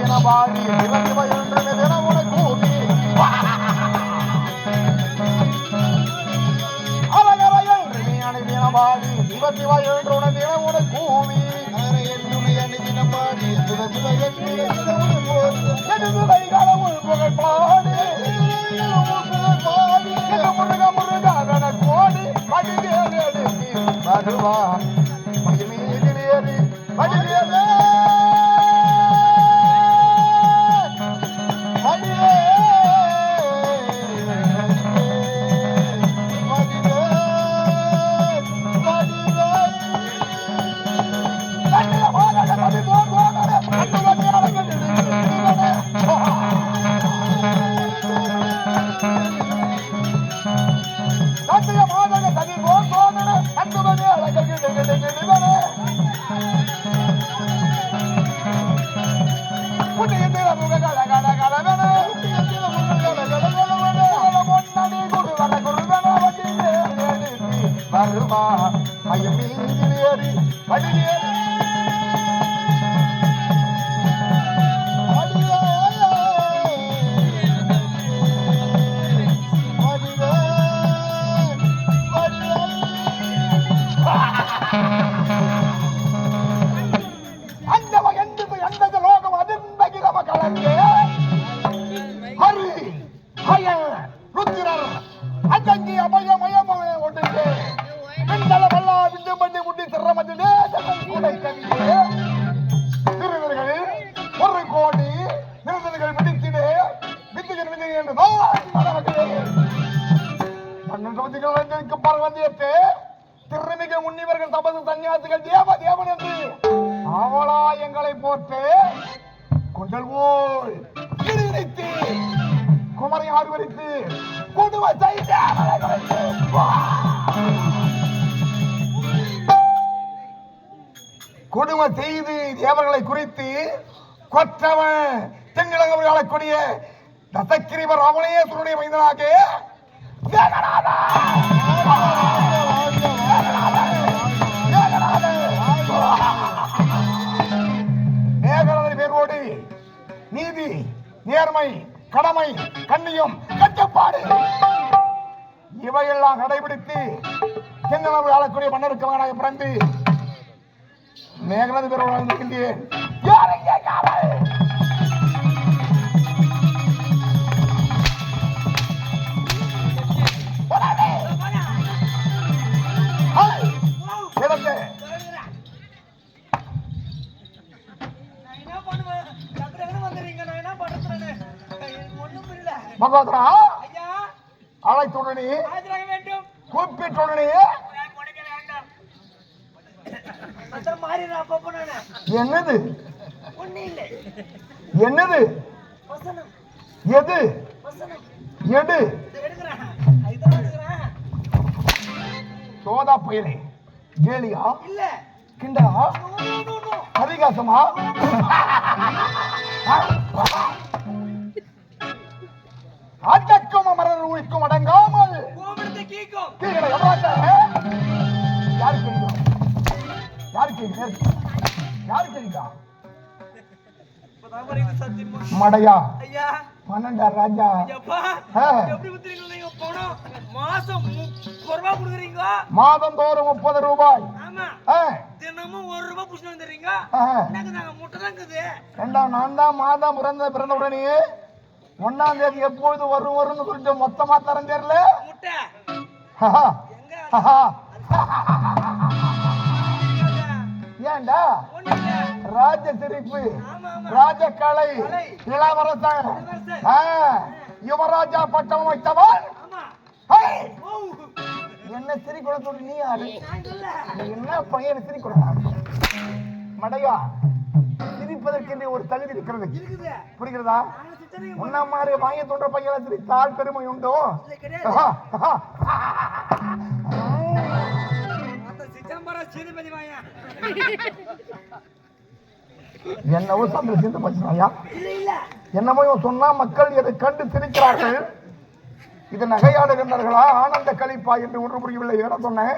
தினபாடி சிவசிவ என்று தினம் உனக்கு கூவி அழகர என்று நீ அணி தினபாடி சிவசிவ என்று உன தினம் உனக்கு கூவி நெடுதுரை கடவுள் புகழ் பாடி. முருக முருக கோடி. மடிவேல் எடுத்து வருமா மயம் ஏறி வடிவேல் பன்னெண்டு வந்திகள் வந்திருக்கு பரவந்தியத்தை திருமிக முன்னிவர்கள் தமது சன்னியாசிகள் தேவ தேவன் என்று அவளா எங்களை போட்டு கொண்டல் போல் கிரித்து குமரை ஆர்வரித்து கொடுவ செய்து கொடுமை செய்து தேவர்களை குறித்து கொற்றவன் தெங்கிழங்க ஆளக்கூடிய தசக்கிரிவர் அவனையே தன்னுடைய மைந்தனாக பேரோடு நீதி நேர்மை கடமை கண்ணியம் கட்டுப்பாடு. இவையெல்லாம் கடைபிடித்து தென்னளவு ஆளக்கூடிய மன்னருக்கு மகனாக பிறந்து மேகநாத பேரோடு வாழ்ந்திருக்கின்றேன். யாரும் கேட்காமல் மகோதரா அழைத்துடனே. கூப்பிட்டுடனே. என்னது. என்னது? எது. எடு. எடுக்கிறேன். சோதா புயலே. கேலியா? இல்ல. கிண்டலா? நோ, யாரு கேட்கிறேன் யாரு கேட்கிறா இப்பதான் புரியுது சத்தியமா. மடையா. பன்னெண்டா ராஜா? மாசம் கொடுக்குறீங்க மாதந்தோறும் முப்பது ரூபாய். தினமும் ஒரு ரூபாய் ஆ. எனக்கு நாங்க முட்டை தான் இருக்குது நான் தான் மாதம் பிறந்த பிறந்த உடனே ஒன்னாம் தேதி எப்பொழுது வரும் வரும்னு சொல்லிட்டு மொத்தமா தரம் தெரியல. ஏண்டா? ராஜ சிரிப்பு ராஜ கலை. இளவரசன் யுவராஜா பட்டம் வைத்தவன். என்ன சிரி கொடுத்து நீ யாரு? என்ன பையன் சிரி கொடுத்தா மடையா சிரிப்பதற்கு ஒரு தகுதி இருக்கிறது. புரிகிறதா? முன்ன மாதிரி வாங்கி தோன்ற பையனை சிரித்தால் பெருமை உண்டோ? என்னவோ சந்திர சிந்து பச்சுனாயா என்னமோ சொன்னா மக்கள் இதை கண்டு சிரிக்கிறார்கள்? இது நகையாடுகின்றார்களா ஆனந்த கழிப்பா என்று ஒன்று புரியவில்லை என சொன்னேன்.